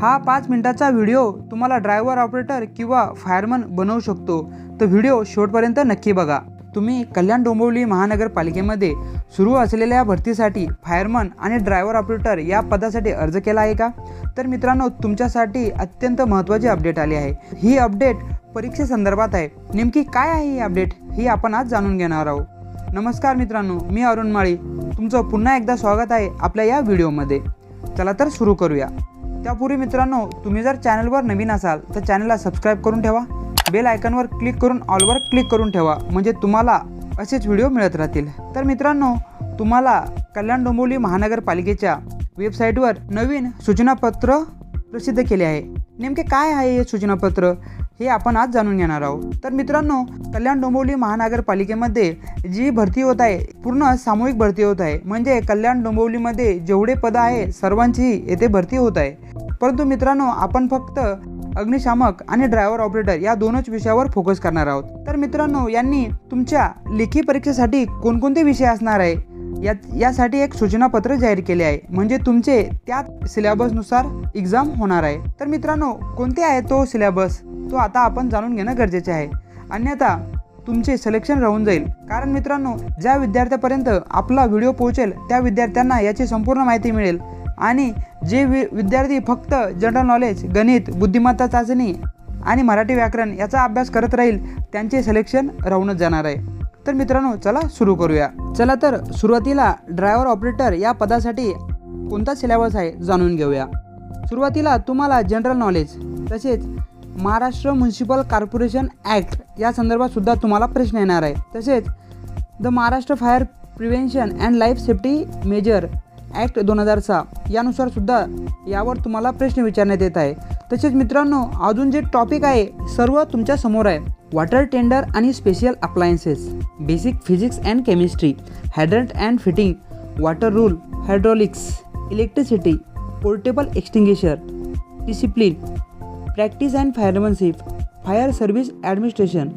हा पाच मिनिटाचा व्हिडिओ तुम्हाला ड्रायव्हर ऑपरेटर किंवा फायरमन बनवू शकतो. तर व्हिडिओ शेवटपर्यंत नक्की बघा. तुम्ही कल्याण डोंबिवली महानगरपालिकेमध्ये सुरू असलेल्या भरतीसाठी फायरमन आणि ड्रायव्हर ऑपरेटर या पदासाठी अर्ज केला आहे का? तर मित्रांनो तुमच्यासाठी अत्यंत महत्त्वाची अपडेट आली आहे. ही अपडेट परीक्षेसंदर्भात आहे. नेमकी काय आहे ही अपडेट ही आपण आज जाणून घेणार आहोत. नमस्कार मित्रांनो मी अरुण माळी. तुमचं पुन्हा एकदा स्वागत आहे आपल्या या व्हिडिओमध्ये. चला तर सुरू करूया. त्यापूर्वी मित्रांनो तुम्ही जर चॅनलवर नवीन असाल तर चॅनलला सबस्क्राईब करून ठेवा. बेल आयकॉनवर क्लिक करून ऑलवर क्लिक करून ठेवा म्हणजे तुम्हाला असेच व्हिडिओ मिळत राहतील. तर मित्रांनो तुम्हाला कल्याण डोंबिवली महानगरपालिकेच्या वेबसाईटवर नवीन सूचनापत्र प्रसिद्ध केले आहे. नेमके काय आहे हे सूचनापत्र? हे आपण आज जाणून घेणार आहोत. तर मित्रांनो कल्याण डोंबिवली महानगरपालिकेमध्ये जी भरती होत आहे पूर्ण सामूहिक भरती होत आहे. म्हणजे कल्याण डोंबिवलीमध्ये जेवढे पदं आहे सर्वांची येथे भरती होत आहे. परंतु मित्रांनो आपण फक्त अग्निशामक आणि ड्रायव्हर ऑपरेटर या दोनच विषयावर फोकस करणार आहोत. तर मित्रांनो यांनी तुमच्या लेखी परीक्षेसाठी कोणकोणते विषय असणार आहे? या यासाठी एक सूचनापत्र जाहीर केले आहे. म्हणजे तुमचे त्या सिलेबसनुसार एक्झाम होणार आहे. तर मित्रांनो कोणते आहे तो सिलेबस तो आता आपण जाणून घेणं गरजेचे आहे. अन्यथा तुमचे सिलेक्शन राहून जाईल. कारण मित्रांनो ज्या विद्यार्थ्यापर्यंत आपला व्हिडिओ पोहोचेल त्या विद्यार्थ्यांना याची संपूर्ण माहिती मिळेल. आणि जे वि विद्यार्थी फक्त जनरल नॉलेज गणित बुद्धिमत्ता चाचणी आणि मराठी व्याकरण याचा अभ्यास करत राहील त्यांचे सिलेक्शन राहूनच जाणार आहे. तर मित्रांनो चला सुरू करूया. चला तर सुरुवातीला ड्रायव्हर ऑपरेटर या पदासाठी कोणता सिलेबस आहे जाणून घेऊया. सुरुवातीला तुम्हाला जनरल नॉलेज तसेच महाराष्ट्र म्युन्सिपल कॉर्पोरेशन ॲक्ट या संदर्भात सुद्धा तुम्हाला प्रश्न येणार आहे. तसेच the Maharashtra fire prevention and life safety major act दोन हजार सहा यानुसार सुद्धा यावर तुम्हाला प्रश्न विचारण्यात येत आहे. तसेच मित्रांनो अजून जे टॉपिक आहे सर्व तुमच्यासमोर आहे. वॉटर टेंडर आणि special appliances basic physics and chemistry hydrant and fitting water rule hydraulics electricity portable extinguisher discipline practice and firemanship fire service administration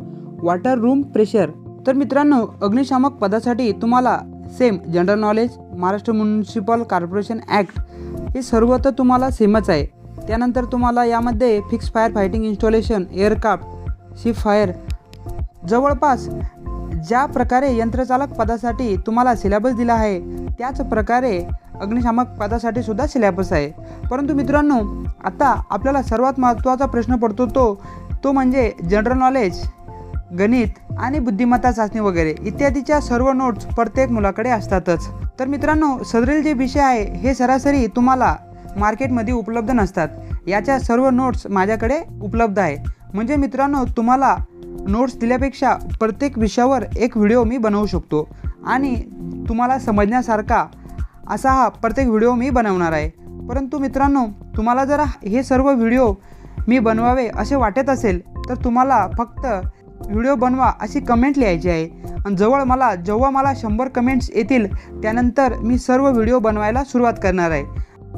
water room pressure. तर मित्रांनो अग्निशामक पदासाठी तुम्हाला same general knowledge Maharashtra municipal corporation act हे सर्व तर तुम्हाला सेमच आहे. त्यानंतर तुम्हाला यामध्ये fix fire fighting installation aircraft ship fire जवळपास ज्या प्रकारे यंत्रचालक पदासाठी तुम्हाला सिलेबस दिला आहे त्याच प्रकारे अग्निशामक पदासाठी सुद्धा सिलेबस आहे. परंतु मित्रांनो आता आपल्याला सर्वात महत्त्वाचा प्रश्न पडतो तो तो म्हणजे जनरल नॉलेज गणित आणि बुद्धिमत्ता चाचणी वगैरे इत्यादीच्या सर्व नोट्स प्रत्येक मुलाकडे असतातच. तर मित्रांनो सदरील जे विषय आहे हे सरासरी तुम्हाला मार्केटमध्ये उपलब्ध नसतात. याच्या सर्व नोट्स माझ्याकडे उपलब्ध आहे. म्हणजे मित्रांनो तुम्हाला नोट्स दिल्यापेक्षा प्रत्येक विषयावर एक व्हिडिओ मी बनवू शकतो. आणि तुम्हाला समजण्यासारखा असा हा प्रत्येक व्हिडिओ मी बनवणार आहे. परंतु मित्रांनो तुम्हाला जर हे सर्व व्हिडिओ मी बनवावे असे वाटत असेल तर तुम्हाला फक्त व्हिडिओ बनवा अशी कमेंट लिहायची आहे. आणि जवळ मला जेव्हा मला शंभर कमेंट्स येतील त्यानंतर मी सर्व व्हिडिओ बनवायला सुरुवात करणार आहे.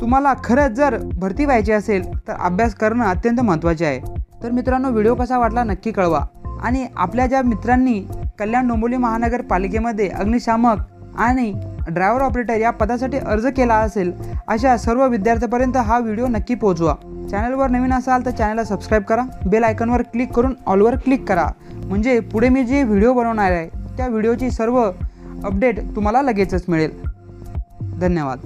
तुम्हाला खरंच जर भरती व्हायची असेल तर अभ्यास करणं अत्यंत महत्त्वाचे आहे. तर मित्रांनो व्हिडिओ कसा वाटला नक्की कळवा. आणि आपल्या ज्या मित्रांनी कल्याण डोंबिवली महानगरपालिकेमध्ये अग्निशामक आणि ड्रायव्हर ऑपरेटर या पदासाठी अर्ज केला असेल अशा सर्व विद्यार्थ्यापर्यंत हा व्हिडिओ नक्की पोहोचवा. चॅनलवर नवीन असाल तर चॅनलला सबस्क्राईब करा बेल आयकॉनवर क्लिक करून ऑलवर क्लिक करा. म्हणजे पुढे मी जे व्हिडिओ बनवणार आहे त्या व्हिडिओची सर्व अपडेट तुम्हाला लगेचच मिळेल. धन्यवाद.